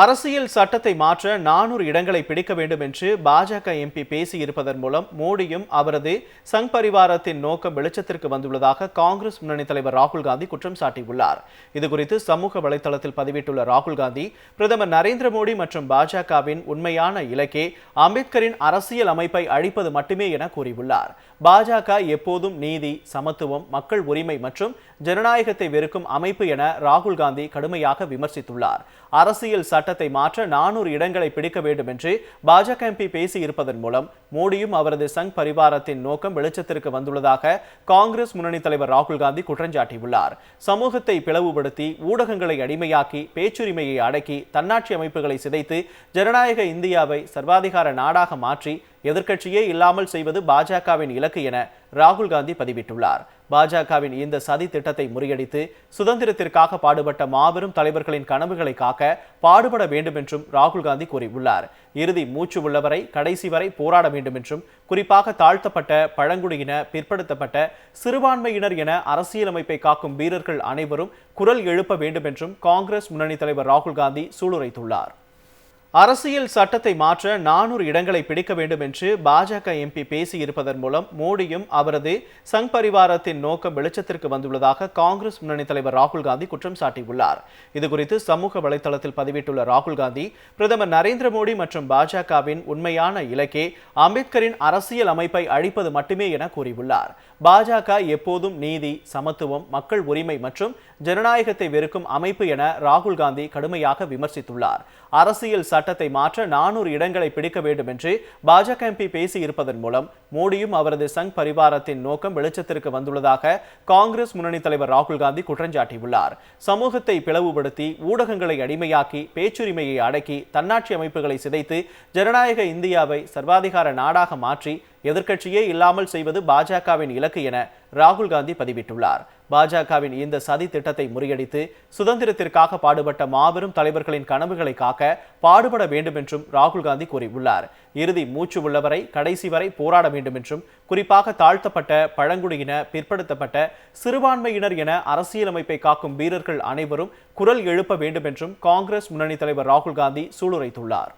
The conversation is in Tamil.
அரசியல் சட்டத்தை மாற்ற நானூறு இடங்களை பிடிக்க வேண்டும் என்று பாஜக எம்பி பேசியிருப்பதன் மூலம் மோடியும் அவரது சங் பரிவாரத்தின் நோக்கம் வெளிச்சத்திற்கு வந்துள்ளதாக காங்கிரஸ் முன்னணி தலைவர் ராகுல் காந்தி குற்றம் சாட்டியுள்ளார். இதுகுறித்து சமூக வலைதளத்தில் பதிவிட்டுள்ள ராகுல் காந்தி பிரதமர் நரேந்திர மோடி மற்றும் பாஜகவின் உண்மையான இலக்கே அம்பேத்கரின் அரசியல் அமைப்பை அழிப்பது மட்டுமே என கூறியுள்ளார். பாஜக எப்போதும் நீதி சமத்துவம் மக்கள் உரிமை மற்றும் ஜனநாயகத்தை வெறுக்கும் அமைப்பு என ராகுல் காந்தி கடுமையாக விமர்சித்துள்ளார். அரசியல் சட்ட சட்டத்தை மாற்ற நானூறு இடங்களை பிடிக்க வேண்டும் என்று பாஜக எம்பி பேசியிருப்பதன் மூலம் மோடியும் அவரது சங் பரிவாரத்தின் நோக்கம் வெளிச்சத்திற்கு வந்துள்ளதாக காங்கிரஸ் முன்னணி தலைவர் ராகுல் காந்தி குற்றஞ்சாட்டியுள்ளார். சமூகத்தை பிளவுபடுத்தி ஊடகங்களை அடிமையாக்கி பேச்சுரிமையை அடக்கி தன்னாட்சி அமைப்புகளை சிதைத்து ஜனநாயக இந்தியாவை சர்வாதிகார நாடாக மாற்றி எதிர்க்கட்சியே இல்லாமல் செய்வது பாஜகவின் இலக்கு என ராகுல் காந்தி பதிவிட்டுள்ளார். பாஜகவின் இந்த சதி திட்டத்தை முறியடித்து சுதந்திரத்திற்காக பாடுபட்ட மாபெரும் தலைவர்களின் கனவுகளை காக்க பாடுபட வேண்டும் என்றும் ராகுல் காந்தி கூறியுள்ளார். இறுதி மூச்சு உள்ளவரை கடைசி வரை போராட வேண்டும் என்றும் குறிப்பாக தாழ்த்தப்பட்ட பழங்குடியின பிற்படுத்தப்பட்ட சிறுபான்மையினர் என அரசியலமைப்பை காக்கும் வீரர்கள் அனைவரும் குரல் எழுப்ப வேண்டும் என்றும் காங்கிரஸ் முன்னணி தலைவர் ராகுல் காந்தி சூளுரைத்துள்ளார். அரசியல் சட்டத்தை மாற்ற நானூறு இடங்களை பிடிக்க வேண்டும் என்று பாஜக எம்பி பேசியிருப்பதன் மூலம் மோடியும் அவரது சங் பரிவாரத்தின் நோக்கம் வெளிச்சத்திற்கு வந்துள்ளதாக காங்கிரஸ் முன்னணி தலைவர் ராகுல் காந்தி குற்றம் சாட்டியுள்ளார். இதுகுறித்து சமூக வலைதளத்தில் பதிவிட்டுள்ள ராகுல் காந்தி பிரதமர் நரேந்திர மோடி மற்றும் பாஜகவின் உண்மையான இலக்கே அம்பேத்கரின் அரசியல் அமைப்பை அழிப்பது மட்டுமே என கூறியுள்ளார். பாஜக எப்போதும் நீதி சமத்துவம் மக்கள் உரிமை மற்றும் ஜனநாயகத்தை வெறுக்கும் அமைப்பு என ராகுல் காந்தி கடுமையாக விமர்சித்துள்ளார். அரசியல் சட்ட சட்டத்தை மாற்ற நானூறு இடங்களை பிடிக்க வேண்டும் என்று பாஜக எம்பி பேசியிருப்பதன் மூலம் மோடியும் அவரது சங் பரிவாரத்தின் நோக்கம் வெளிச்சத்திற்கு வந்துள்ளதாக காங்கிரஸ் முன்னணி தலைவர் ராகுல் காந்தி குற்றஞ்சாட்டியுள்ளார். சமூகத்தை பிளவுபடுத்தி ஊடகங்களை அடிமையாக்கி பேச்சுரிமையை அடக்கி தன்னாட்சி அமைப்புகளை சிதைத்து ஜனநாயக இந்தியாவை சர்வாதிகார நாடாக மாற்றி எதிர்க்கட்சியே இல்லாமல் செய்வது பாஜகவின் இலக்கு என ராகுல் காந்தி பதிவிட்டுள்ளார். பாஜகவின் இந்த சதி திட்டத்தை முறியடித்து சுதந்திரத்திற்காக பாடுபட்ட மாபெரும் தலைவர்களின் கனவுகளை காக்க பாடுபட வேண்டும் என்றும் ராகுல் காந்தி கூறியுள்ளார். இறுதி மூச்சு உள்ளவரை கடைசி வரை போராட வேண்டும் என்றும் குறிப்பாக தாழ்த்தப்பட்ட பழங்குடியின பிற்படுத்தப்பட்ட சிறுபான்மையினர் என அரசியலமைப்பை காக்கும் வீரர்கள் அனைவரும் குரல் எழுப்ப வேண்டும் என்றும் காங்கிரஸ் முன்னணி தலைவர் ராகுல் காந்தி சூளுரைத்துள்ளார்.